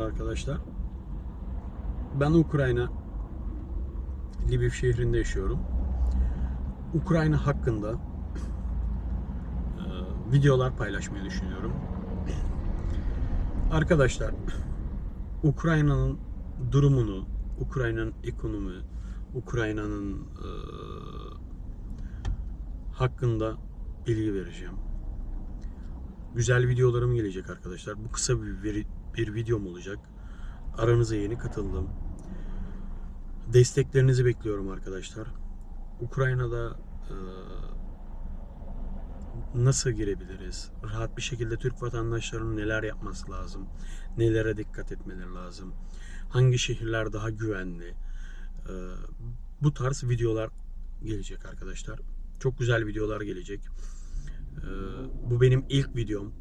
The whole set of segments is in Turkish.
arkadaşlar. Ben Ukrayna Lviv şehrinde yaşıyorum. Ukrayna hakkında e, videolar paylaşmayı düşünüyorum. Arkadaşlar, Ukrayna'nın durumunu, Ukrayna'nın ekonomi, Ukrayna'nın e, hakkında bilgi vereceğim. Güzel videolarım gelecek arkadaşlar. Bu kısa bir, veri- bir videom olacak. Aranıza yeni katıldım. Desteklerinizi bekliyorum arkadaşlar. Ukrayna'da e, nasıl girebiliriz? Rahat bir şekilde Türk vatandaşlarının neler yapması lazım? Nelere dikkat etmeleri lazım? Hangi şehirler daha güvenli? E, bu tarz videolar gelecek arkadaşlar. Çok güzel videolar gelecek. E, bu benim ilk videom.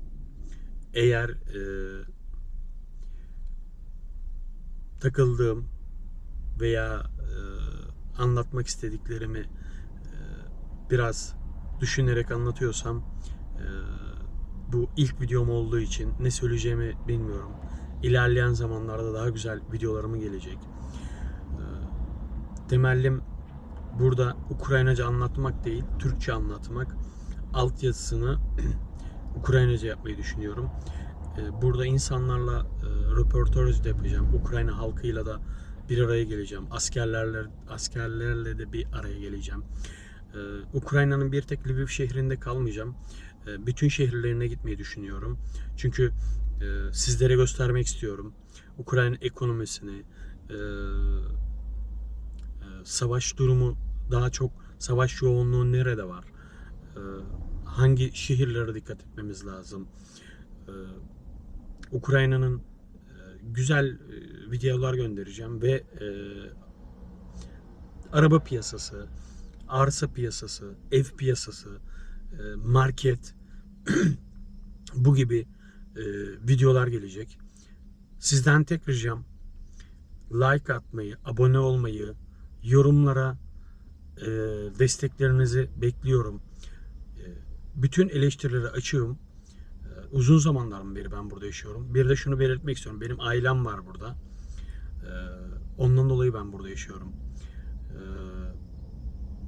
Eğer e, takıldığım veya e, anlatmak istediklerimi e, biraz düşünerek anlatıyorsam e, bu ilk videom olduğu için ne söyleyeceğimi bilmiyorum. İlerleyen zamanlarda daha güzel videolarımı gelecek. E, temellim burada Ukraynaca anlatmak değil, Türkçe anlatmak. Altyazısını Ukraynaca yapmayı düşünüyorum. E, Burada insanlarla e, röportaj da yapacağım. Ukrayna halkıyla da bir araya geleceğim. Askerlerle askerlerle de bir araya geleceğim. E, Ukrayna'nın bir tek Lviv şehrinde kalmayacağım. E, Bütün şehirlerine gitmeyi düşünüyorum. Çünkü e, sizlere göstermek istiyorum. Ukrayna ekonomisini, e, savaş durumu daha çok savaş yoğunluğu nerede var? Hangi şehirlere dikkat etmemiz lazım? Ukrayna'nın e, güzel e, videolar göndereceğim ve e, araba piyasası, arsa piyasası, ev piyasası, e, market bu gibi e, videolar gelecek. Sizden tek ricam like atmayı, abone olmayı, yorumlara e, desteklerinizi bekliyorum. E, bütün eleştirilere açığım. Uzun zamandan beri ben burada yaşıyorum. Bir de şunu belirtmek istiyorum. Benim ailem var burada. Ee, Ondan dolayı ben burada yaşıyorum. Ee,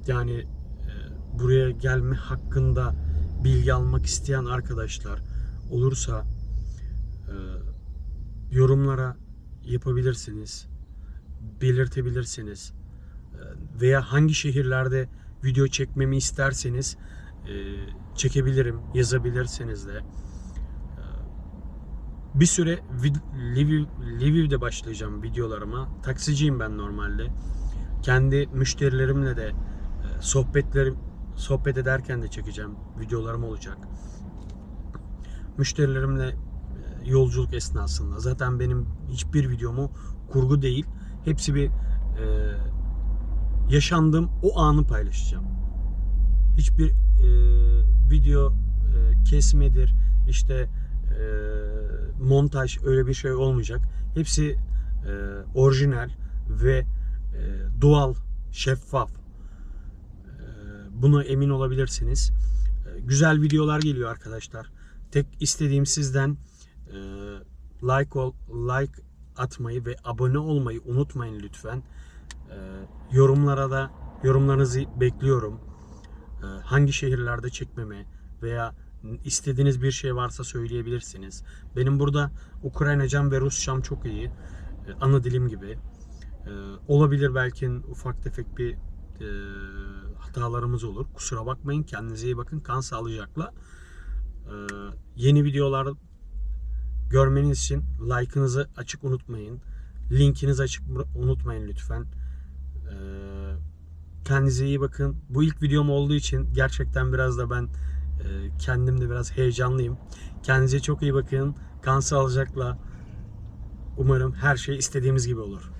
Yani e, buraya gelme hakkında bilgi almak isteyen arkadaşlar olursa e, yorumlara yapabilirsiniz. Belirtebilirsiniz. Ee, Veya hangi şehirlerde video çekmemi isterseniz e, çekebilirim, yazabilirsiniz de. Bir süre Lviv, Lviv'de başlayacağım videolarıma. Taksiciyim ben normalde. Kendi müşterilerimle de e, sohbetlerim sohbet ederken de çekeceğim videolarım olacak. Müşterilerimle e, yolculuk esnasında zaten benim hiçbir videomu kurgu değil. Hepsi bir e, yaşandığım o anı paylaşacağım hiçbir e, video e, kesmedir işte e, montaj öyle bir şey olmayacak. Hepsi e, orijinal ve e, doğal, şeffaf. E, buna emin olabilirsiniz. E, güzel videolar geliyor arkadaşlar. Tek istediğim sizden e, like ol, like atmayı ve abone olmayı unutmayın lütfen. E, yorumlara da yorumlarınızı bekliyorum e, hangi şehirlerde çekmemi veya istediğiniz bir şey varsa söyleyebilirsiniz. Benim burada Ukraynacam ve Rusçam çok iyi. E, Ana dilim gibi. E, Olabilir belki ufak tefek bir e, hatalarımız olur. Kusura bakmayın. Kendinize iyi bakın. Kan sağlıcakla. E, Yeni videolar görmeniz için like'ınızı açık unutmayın. Linkinizi açık unutmayın lütfen. Kendinize iyi bakın. Bu ilk videom olduğu için gerçekten biraz da ben kendim de biraz heyecanlıyım. Kendinize çok iyi bakın. Kan sağlıcakla. Umarım her şey istediğimiz gibi olur.